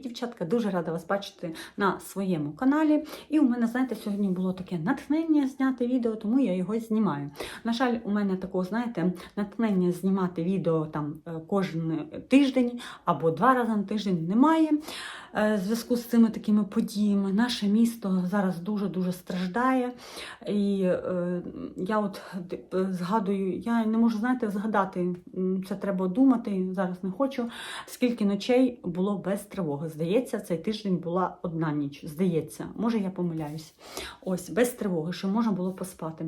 дівчатка! Дуже рада вас бачити на своєму каналі. І у мене, знаєте, сьогодні було таке натхнення зняти відео, тому я його знімаю. На жаль, у мене такого, знаєте, натхнення знімати відео там е, кожен тиждень або два рази на тиждень немає. Е, В зв'язку з цими такими подіями наше місто зараз дуже-дуже страждає. І е, я от згадую, я не можу, знаєте, згадати, це треба думати, зараз не хочу. Скільки ночей було без тривоги? Здається, цей тиждень була одна ніч. Здається, може я помиляюсь. Ось без тривоги, що можна було поспати.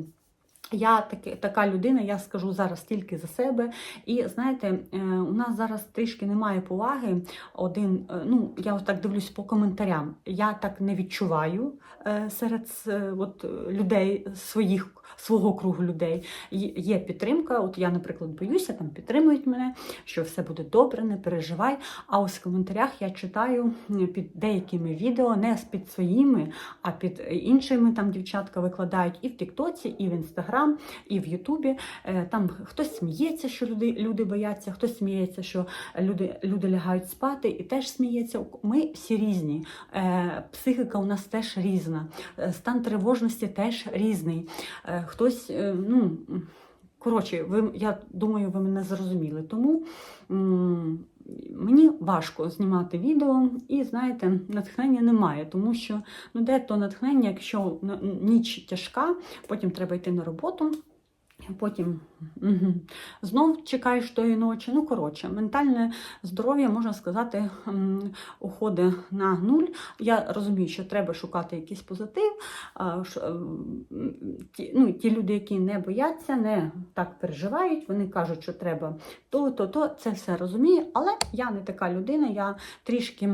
Я таки, така людина, я скажу зараз тільки за себе. І знаєте, е, у нас зараз трішки немає поваги. Один, е, ну я так дивлюсь по коментарям. Я так не відчуваю е, серед от, людей своїх. Свого кругу людей Є- підтримка. От я, наприклад, боюся, там підтримують мене, що все буде добре, не переживай. А ось в коментарях я читаю під деякими відео, не під своїми, а під іншими там дівчатка викладають і в Тіктоці, і в Інстаграм, і в Ютубі. Е, Там хтось сміється, що люди, люди бояться, хтось сміється, що люди, люди лягають спати, і теж сміється. Ми всі різні. Е, Психіка у нас теж різна, е, стан тривожності теж різний. Хтось, ну. Коротше, ви, я думаю, ви мене зрозуміли. Тому м, мені важко знімати відео, і знаєте, натхнення немає, тому що ну де то натхнення, якщо ніч тяжка, потім треба йти на роботу. Потім угу, знов чекаєш тої ночі. Ну, коротше, ментальне здоров'я, можна сказати, уходить на нуль. Я розумію, що треба шукати якийсь позитив. Ну, ті люди, які не бояться, не так переживають, вони кажуть, що треба то, то, то, це все розумію, але я не така людина, я трішки.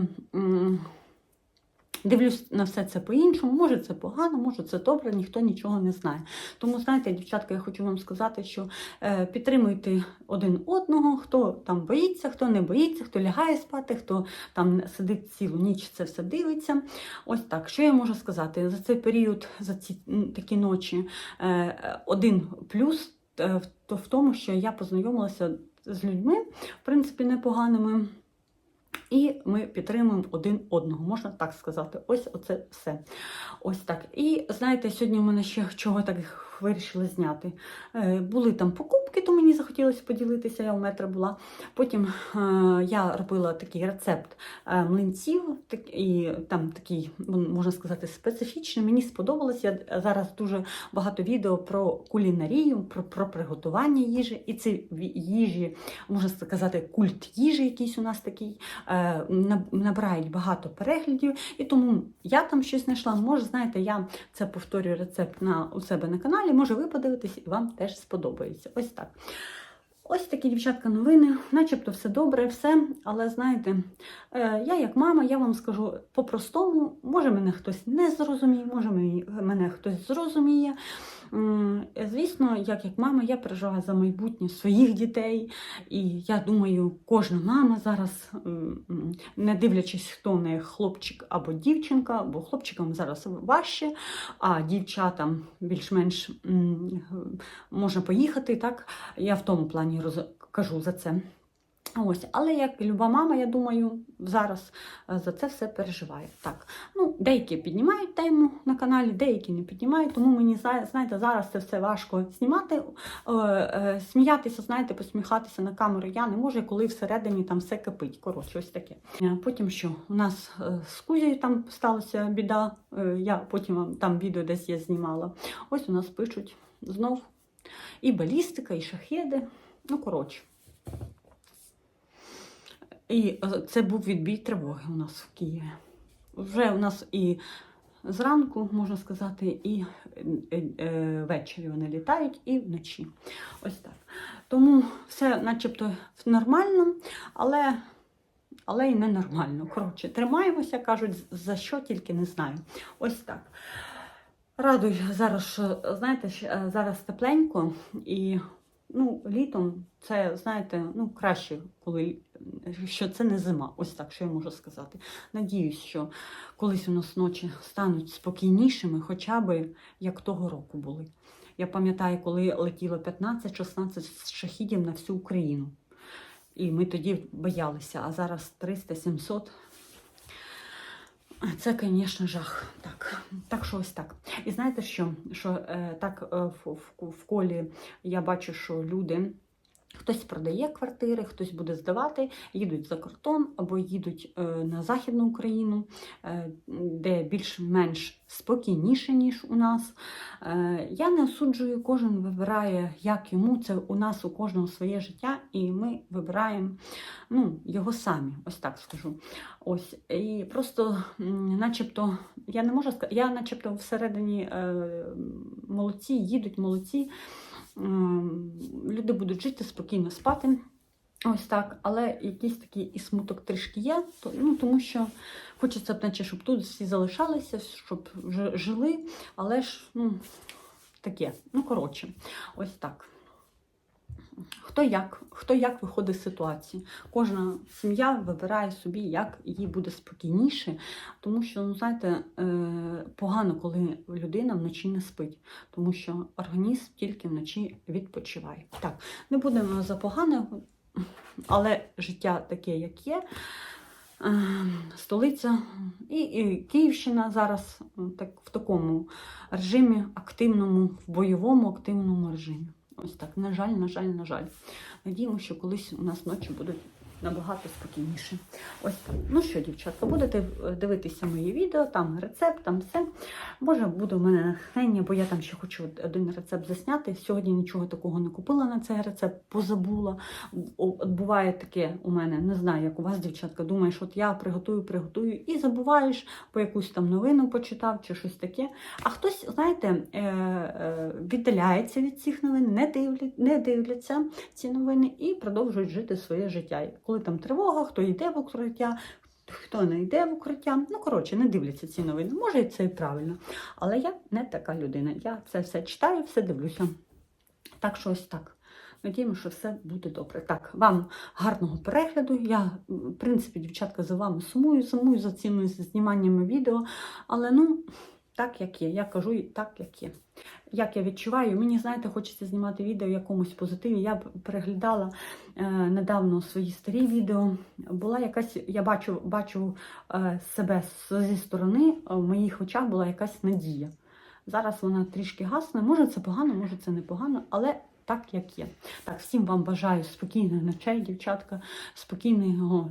Дивлюсь на все це по-іншому, може це погано, може це добре, ніхто нічого не знає. Тому, знаєте, дівчатка, я хочу вам сказати, що е, підтримуйте один одного, хто там боїться, хто не боїться, хто лягає спати, хто там сидить цілу ніч, це все дивиться. Ось так. Що я можу сказати? За цей період, за ці такі ночі, е, один плюс е, то в тому, що я познайомилася з людьми, в принципі, непоганими. І ми підтримуємо один одного, можна так сказати. Ось оце все. Ось так. І знаєте, сьогодні у мене ще чого так вирішили зняти. Е, були там покупки, то мені захотілося поділитися, я у метро була. Потім е, я робила такий рецепт е, млинців, і там такий, можна сказати, специфічний. Мені сподобалось. Я зараз дуже багато відео про кулінарію, про, про приготування їжі. І ці їжі, можна сказати, культ їжі якийсь у нас такий набирають багато переглядів, і тому я там щось знайшла. Може, знаєте, я це повторюю рецепт на, у себе на каналі, може ви подивитесь і вам теж сподобається. Ось так. Ось такі дівчатка новини, начебто все добре, все. Але знаєте, е, я як мама, я вам скажу по-простому, може мене хтось не зрозуміє, може мене хтось зрозуміє. Звісно, як як мама, я переживаю за майбутнє своїх дітей. І я думаю, кожна мама зараз, не дивлячись, хто в неї хлопчик або дівчинка, бо хлопчикам зараз важче, а дівчатам більш-менш можна поїхати. Так, я в тому плані роз... кажу за це. Ось, але як люба мама, я думаю, зараз е, за це все переживає. Так, ну, деякі піднімають тему на каналі, деякі не піднімають, тому мені знаєте, зараз це все важко знімати, е, е, сміятися, знаєте, посміхатися на камеру. Я не можу, коли всередині там все кипить. Коротше, ось таке. Потім що? У нас з Кузією там сталася біда. Я потім вам там відео десь я знімала. Ось у нас пишуть знов і балістика, і шахеди. Ну, коротше. І е, це був відбій тривоги у нас в Києві. Вже у нас і зранку, можна сказати, і е, е, ввечері вони літають, і вночі. Ось так. Тому все начебто нормально, але, але і ненормально. Коротше, тримаємося, кажуть, за що тільки не знаю. Ось так. Радую зараз, що знаєте, зараз тепленько і ну, літом це, знаєте, ну, краще, коли що це не зима. Ось так, що я можу сказати. Надіюсь, що колись у нас ночі стануть спокійнішими, хоча б як того року були. Я пам'ятаю, коли летіло 15-16 шахідів на всю Україну. І ми тоді боялися, а зараз 300-700 Це, звісно, жах. Так, так що ось так. І знаєте що? Що е, так е, в, в, в колі я бачу, що люди. Хтось продає квартири, хтось буде здавати, їдуть за кордон або їдуть е, на Західну Україну, е, де більш-менш спокійніше, ніж у нас. Е, я не осуджую, кожен вибирає, як йому. Це у нас у кожного своє життя, і ми вибираємо ну, його самі, ось так скажу. Ось, і просто, начебто, я не можу сказати, я начебто всередині молодці, їдуть молодці. Люди будуть жити, спокійно спати. Ось так, але якийсь такий і смуток трішки є, то, ну, тому що хочеться б, наче, щоб тут всі залишалися, щоб жили, але ж ну, таке. Ну, коротше, ось так. Хто як, хто як виходить з ситуації. Кожна сім'я вибирає собі, як їй буде спокійніше, тому що, ну, знаєте, е, погано, коли людина вночі не спить, тому що організм тільки вночі відпочиває. Так, не будемо за погане, але життя таке, як є. Е, Столиця і, і Київщина зараз так, в такому режимі активному, в бойовому активному режимі. Ось так. На жаль, на жаль, на жаль. Надіємося, що колись у нас ночі будуть набагато спокійніше. Ось. Ну що, дівчатка, будете е, дивитися мої відео, там рецепт, там все. Може, буде у мене натхнення, бо я там ще хочу один рецепт засняти. Сьогодні нічого такого не купила на цей рецепт, позабула. Буває таке у мене, не знаю, як у вас, дівчатка, думаєш, от я приготую, приготую і забуваєш, по якусь там новину почитав чи щось таке. А хтось, знаєте, е, е, віддаляється від цих новин, не дивляться ці новини і продовжують жити своє життя. Коли там тривога, хто йде в укриття, хто не йде в укриття. Ну, коротше, не дивляться ці новини. Може, це і правильно. Але я не така людина. Я це все читаю, все дивлюся. Так що ось так. Надіємося, що все буде добре. Так, вам гарного перегляду. Я, в принципі, дівчатка, за вами сумую, сумую за цими зніманнями відео. Але ну, так як є. Я кажу так, як є. Як я відчуваю, мені, знаєте, хочеться знімати відео в якомусь позитиві. Я переглядала е, недавно свої старі відео. Була якась, я бачу, бачу е, себе зі сторони, е, в моїх очах була якась надія. Зараз вона трішки гасне. Може, це погано, може, це непогано, але так, як є. Так, всім вам бажаю спокійної ночей, дівчатка, спокійного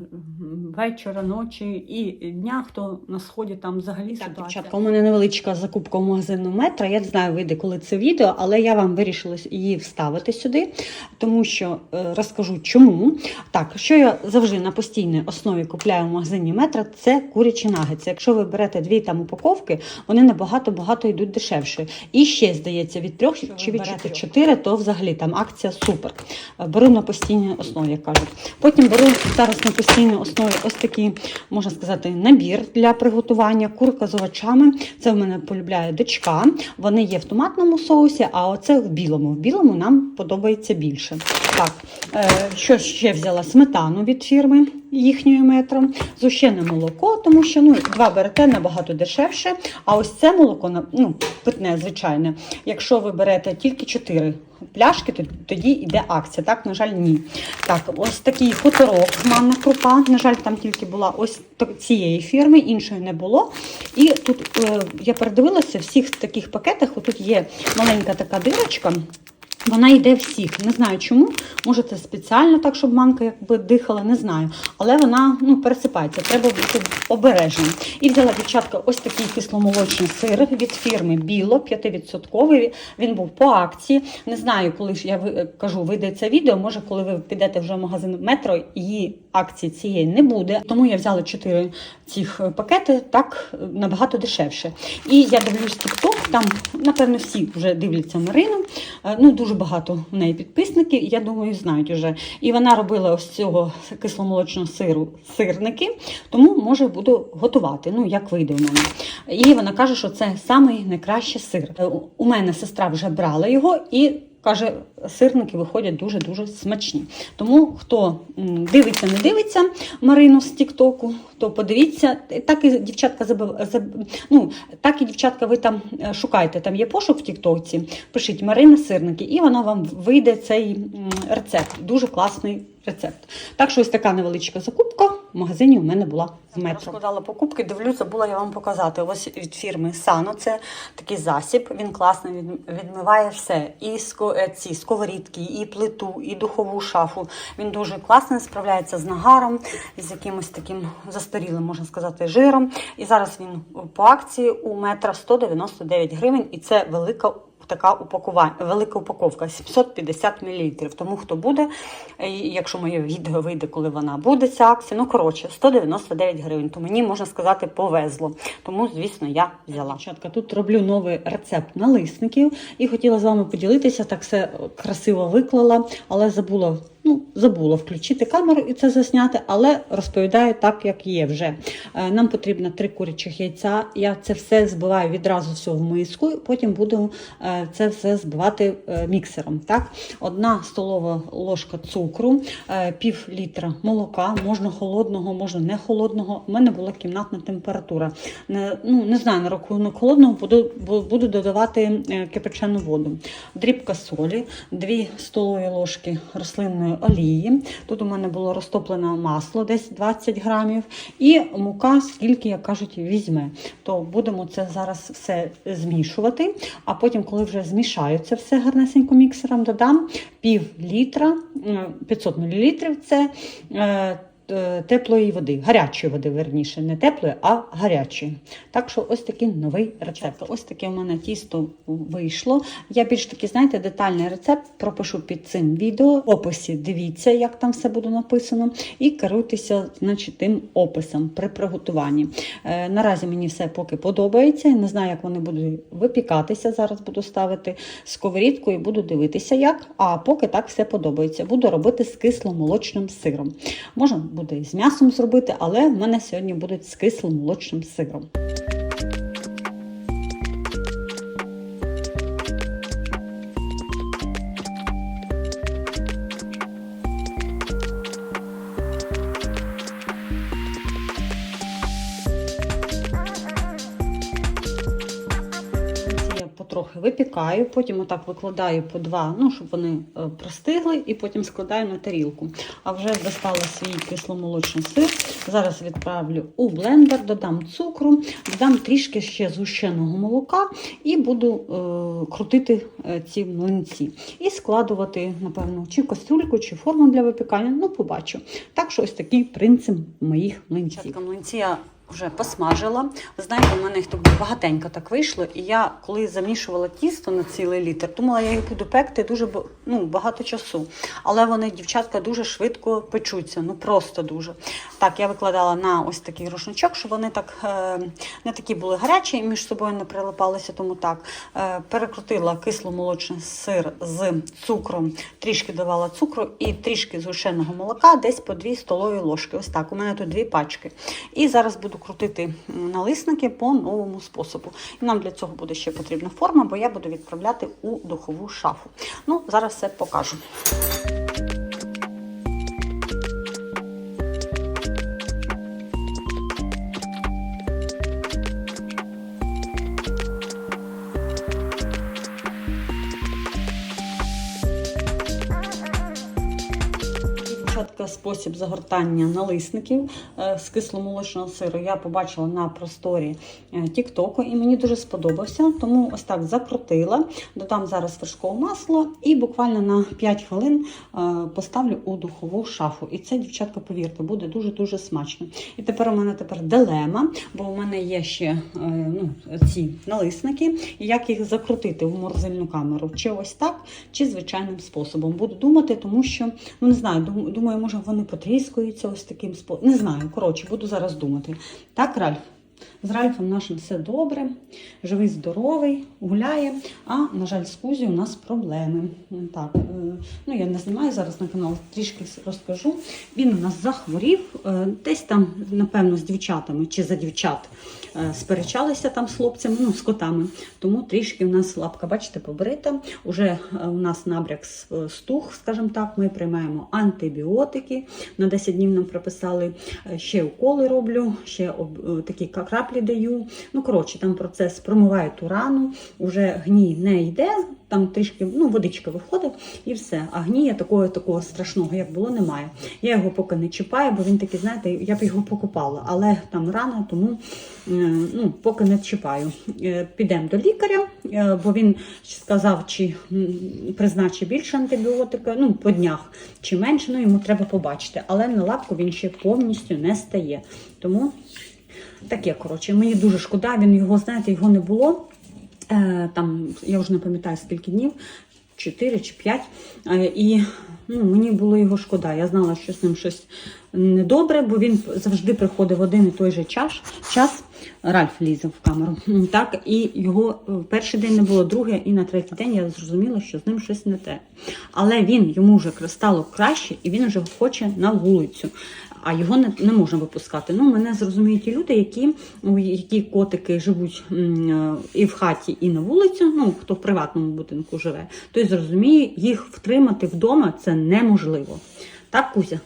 вечора, ночі і дня, хто на сході там взагалі Так, ситуація. дівчатка, у мене невеличка закупка в магазину метро. Я не знаю, вийде коли це відео, але я вам вирішила її вставити сюди, тому що е, розкажу чому. Так, що я завжди на постійній основі купляю в магазині метро, це курячі нагетси. Якщо ви берете дві там упаковки, вони набагато багато йдуть дешевше. І ще здається від трьох чи від чотири, то взагалі там акція супер. Беру на постійній основі, як кажуть. Потім беру зараз на постійній основі ось такий, можна сказати, набір для приготування, курка з овочами. Це в мене полюбляє дочка. Вони є в томатному соусі, а оце в білому. В білому нам подобається більше. Так, е, що ще взяла? Сметану від фірми їхньої метро, зущене молоко, тому що ну, два берете набагато дешевше. А ось це молоко, ну, питне, звичайне. Якщо ви берете тільки 4 пляшки, то тоді йде акція. Так, на жаль, ні. Так, ось такий хуторок, манна крупа. На жаль, там тільки була ось цієї фірми, іншої не було. І тут е, я передивилася, в всіх таких пакетах отут є маленька така дирочка. Вона йде всіх. Не знаю чому. Може, це спеціально так, щоб манка якби дихала, не знаю. Але вона ну, пересипається, треба бути обережним. І взяла дівчатка ось такий кисломолочний сир від фірми Біло, 5%. Він був по акції. Не знаю, коли ж я ви- кажу, вийде це відео. Може, коли ви підете вже в магазин метро, її акції цієї не буде. Тому я взяла 4 цих е, пакети, так е, набагато дешевше. І я дивлюсь TikTok, там, напевно, всі вже дивляться Марину. Е, Ну, дуже багато в неї підписників, я думаю, знають уже. І вона робила ось цього кисломолочного сиру сирники, тому може буду готувати. Ну, як вийде в мене. І вона каже, що це самий найкращий сир. У мене сестра вже брала його і. Каже, сирники виходять дуже-дуже смачні. Тому хто дивиться, не дивиться Марину з Тіктоку, то подивіться. Так і дівчатка ну, так і дівчатка, ви там е, шукайте, там є пошук в Тіктоці, пишіть Марина сирники, і воно вам вийде цей рецепт. Дуже класний рецепт. Так що ось така невеличка закупка в магазині у мене була в метро. Розкладала покупки, дивлюсь, забула я вам показати. Ось від фірми Sano це такий засіб. Він класний, від- відмиває все. І е, ці сковорідки, і плиту, і духову шафу. Він дуже класний, справляється з нагаром, з якимось таким застарілим, можна сказати, жиром. І зараз він по акції у метра 199 гривень, і це велика. Така упакування, велика упаковка 750 мл. Тому хто буде, якщо моє відео вийде, коли вона буде, ця акція, ну коротше, 199 гривень. То мені можна сказати повезло. Тому, звісно, я взяла. Дівчатка, тут роблю новий рецепт налисників і хотіла з вами поділитися. Так все красиво виклала, але забула. Ну, забула включити камеру і це засняти, але розповідаю так, як є вже. Е, Нам потрібно три курячих яйця. Я це все збиваю відразу все в миску, потім буду е, це все збивати е, міксером. Так? Одна столова ложка цукру, пів літра молока, можна холодного, можна не холодного. У мене була кімнатна температура. Не, ну, не знаю, на рахунок холодного буду, буду додавати кипячену воду. Дрібка солі, 2 столові ложки рослинної олії. Тут у мене було розтоплене масло, десь 20 грамів, і мука, скільки, як кажуть, візьме. То будемо це зараз все змішувати. А потім, коли вже змішаю це все гарнесенько міксером, додам пів літра, е, 500 мл це. Е, Теплої води, гарячої води, верніше, не теплої, а гарячої. Так що ось такий новий рецепт. Ось таке у мене тісто вийшло. Я більш таки, знаєте, детальний рецепт пропишу під цим відео. В описі дивіться, як там все буде написано, і керуйтеся значить, тим описом при приготуванні. Е, наразі мені все поки подобається. Не знаю, як вони будуть випікатися. Зараз буду ставити сковорідку і буду дивитися, як. А поки так все подобається. Буду робити з кисломолочним сиром. Можна буде і з м'ясом зробити, але в мене сьогодні будуть з кислим молочним сиром. Випікаю, потім отак викладаю по два, ну, щоб вони е, простигли, і потім складаю на тарілку. А вже достала свій кисломолочний сир. Зараз відправлю у блендер, додам цукру, додам трішки ще згущеного молока і буду е, крутити е, ці млинці. І складувати, напевно, чи кастрюльку, чи форму для випікання. Ну, побачу. Так що ось такий принцип моїх млинців. Млинці я вже посмажила. Ви знаєте, у мене їх тут багатенько так вийшло. І я, коли замішувала тісто на цілий літр, думала, я їх буду пекти дуже ну, багато часу. Але вони, дівчатка, дуже швидко печуться. Ну просто дуже. Так, я викладала на ось такий рушничок, щоб вони так е, не такі були гарячі і між собою не прилипалися. Тому так е, перекрутила кисломолочний сир з цукром, трішки давала цукру і трішки згущеного молока, десь по 2 столові ложки. Ось так. У мене тут дві пачки. І зараз буду крутити налисники по новому способу. І нам для цього буде ще потрібна форма, бо я буду відправляти у духову шафу. Ну, зараз все покажу. Спосіб загортання налисників е, з кисломолочного сиру я побачила на просторі е, Тіктоку і мені дуже сподобався. Тому ось так закрутила. Додам зараз вершкове масло і буквально на 5 хвилин е, поставлю у духову шафу. І це, дівчатка, повірте, буде дуже-дуже смачно. І тепер у мене тепер дилема, бо у мене є ще ну, ці налисники, і як їх закрутити в морозильну камеру. Чи ось так, чи звичайним способом. Буду думати, тому що ну не знаю, думаю, може вони потріскуються ось таким способом. Не знаю. Коротше, буду зараз думати. Так, Ральф? З Ральфом нашим все добре, живий, здоровий, гуляє. А, на жаль, з Кузі у нас проблеми. Так, е, ну я не знімаю зараз на канал, трішки розкажу. Він у нас захворів, е, десь там, напевно, з дівчатами чи за дівчат е, сперечалися там з хлопцями, ну, з котами. Тому трішки у нас лапка, бачите, побрита. Уже у нас набряк стух, скажімо так, ми приймаємо антибіотики. На 10 днів нам прописали ще уколи роблю, ще такі крапельниці каплі даю. Ну, коротше, там процес промиваю ту рану, вже гній не йде, там трішки ну, водичка виходить і все. А гнія такого такого страшного, як було, немає. Я його поки не чіпаю, бо він такий, знаєте, я б його покупала, але там рана, тому е, ну, поки не чіпаю. Е, Підемо до лікаря, е, бо він сказав, чи призначить більше антибіотика, ну, по днях, чи менше, ну йому треба побачити. Але на лапку він ще повністю не стає. Тому таке, коротше, мені дуже шкода, він його, знаєте, його не було. Е, Там, я вже не пам'ятаю скільки днів, 4 чи 5. І ну, мені було його шкода. Я знала, що з ним щось недобре, бо він завжди приходив один і той же час. час. Ральф лізе в камеру. Так, і його е, перший день не було, другий і на третій день я зрозуміла, що з ним щось не те. Але він йому вже стало краще, і він вже хоче на вулицю. А його не, не можна випускати. Ну, мене зрозуміють ті люди, які, які котики живуть е, і в хаті, і на вулицю. Ну, хто в приватному будинку живе, той зрозуміє, їх втримати вдома це неможливо. Так, Кузя?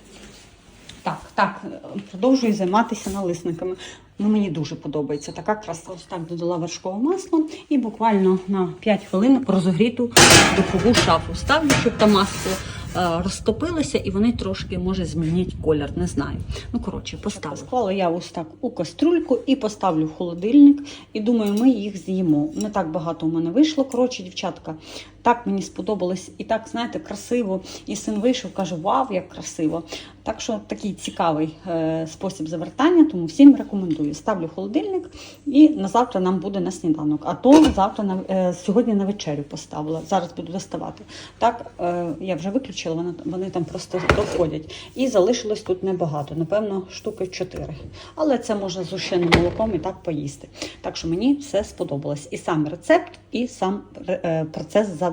Так, так, е, продовжую займатися налисниками. Ну, мені дуже подобається така краса. Ось так додала вершкове масло і буквально на 5 хвилин розогріту духову шафу ставлю, щоб там масло е, розтопилося і вони трошки, може, змінять колір, не знаю. Ну, коротше, поставлю. Склала я ось так у каструльку і поставлю в холодильник. І думаю, ми їх з'їмо. Не так багато у мене вийшло. Коротше, дівчатка, так мені сподобалось і так, знаєте, красиво. І син вийшов, каже: Вау, як красиво! Так що такий цікавий е, спосіб завертання, тому всім рекомендую. Ставлю холодильник і на завтра нам буде на сніданок. А то завтра на е, сьогодні на вечерю поставила. Зараз буду доставати. Так, е, я вже виключила, вони, там просто доходять. І залишилось тут небагато, напевно, штуки 4. Але це можна з зущеним молоком і так поїсти. Так що мені все сподобалось. І сам рецепт, і сам процес завертання.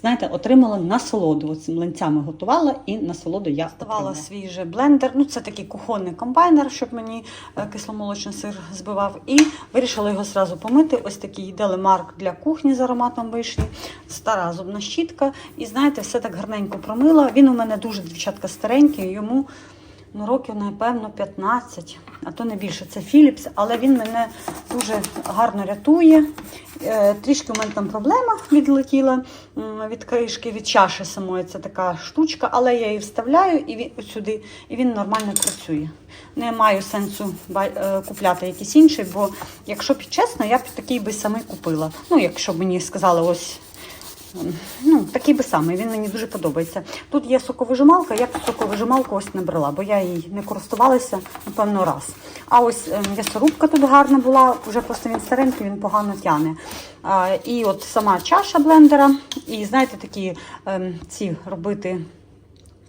Знаєте, отримала насолоду. Цим млинцями готувала і насолоду я отримала. свій же блендер. Ну, це такий кухонний комбайнер, щоб мені е, кисломолочний сир збивав. І вирішила його зразу помити. Ось такий делемарк для кухні з ароматом вишні, стара зубна щітка. І знаєте, все так гарненько промила. Він у мене дуже дівчатка старенький, йому. Ну, років, напевно, 15, а то не більше. Це Philips, але він мене дуже гарно рятує. Е, Трішки у мене там проблема відлетіла від кришки, від чаші самої. Це така штучка, але я її вставляю і він сюди, і він нормально працює. Не маю сенсу е, купляти якийсь інший, бо якщо б чесно, я б такий би самий купила. Ну, якщо б мені сказали, ось Ну, такий би самий, він мені дуже подобається. Тут є соковижималка, я соковижималку ось не брала, бо я її не користувалася, напевно, раз. А ось е, м'ясорубка тут гарна була, вже просто він старенький, він погано тяне. І от сама чаша блендера, і знаєте, такі ем, ці робити.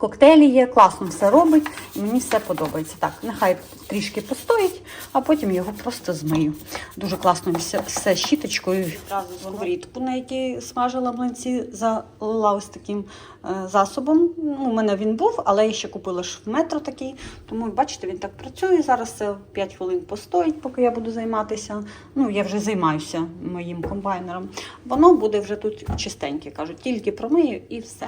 Коктейлі є, класно все робить, і мені все подобається. Так, нехай трішки постоїть, а потім його просто змию. Дуже класно все, все щіточкою. Одразу сковорідку, на якій смажила млинці, залила ось таким е, засобом. Ну, у мене він був, але я ще купила ж в метро такий. Тому, бачите, він так працює. Зараз це 5 хвилин постоїть, поки я буду займатися. Ну, я вже займаюся моїм комбайнером. Воно буде вже тут чистеньке, кажуть, тільки промию і все.